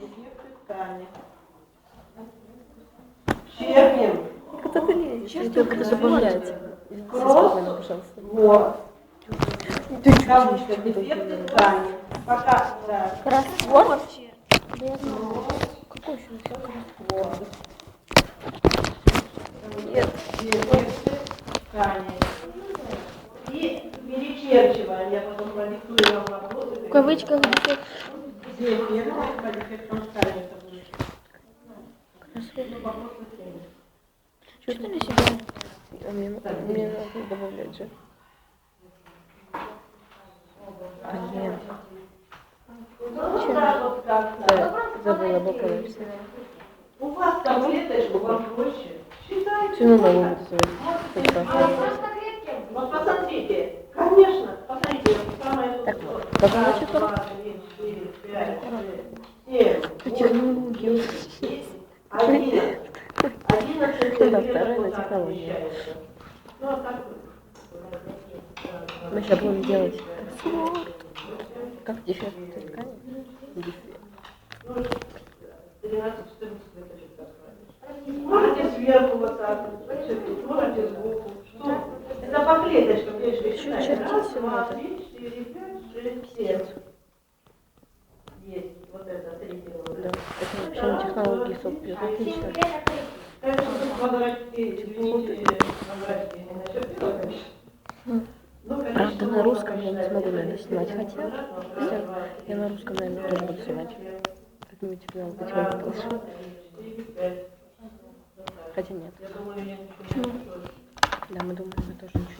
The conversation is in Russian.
Дефекты ткани. Черним. Куда ты лезешь? Чё Я ты только красавица? добавлять. Кросс. Спокойно, пожалуйста. Вот. Ты Кавычка. Дефекты ткани. Пока. Да. Кроссворд? Какой еще Вот. Нет. И перечерчиваем. Я потом продиктую вам вопросы. В кавычках дефект. Что ты на себя? А мне, мне надо добавлять же. Блин. Ну, да, вот как-то. Да, забыла буквы все. У вас таблеточку вам проще. Считайте. Все равно раз. Вот посмотрите, конечно, посмотрите, самое Так, тут. как значит, да, клеток вторая технология. Мы сейчас будем делать как дефект ткани. Дефект. 13-14 клеточек поставить. Можете сверху вот так, можете сбоку. Что? Это по клеточкам, девочки, считайте. чертить Раз, два, три, четыре, пять, шесть, семь. Есть. Вот это третье. вот Да. это. Это вообще на технологии сок пьет. Отлично. Конечно, тут квадратики, извините, квадратики не начертила, конечно. Ну, конечно, Правда, на русском я не смогу, наверное, снимать. Хотя, я на русском, наверное, тоже буду снимать. Как-нибудь тебя быть вам пять. Хотя нет. Ошиблась. Да, мы думаем, мы тоже ничего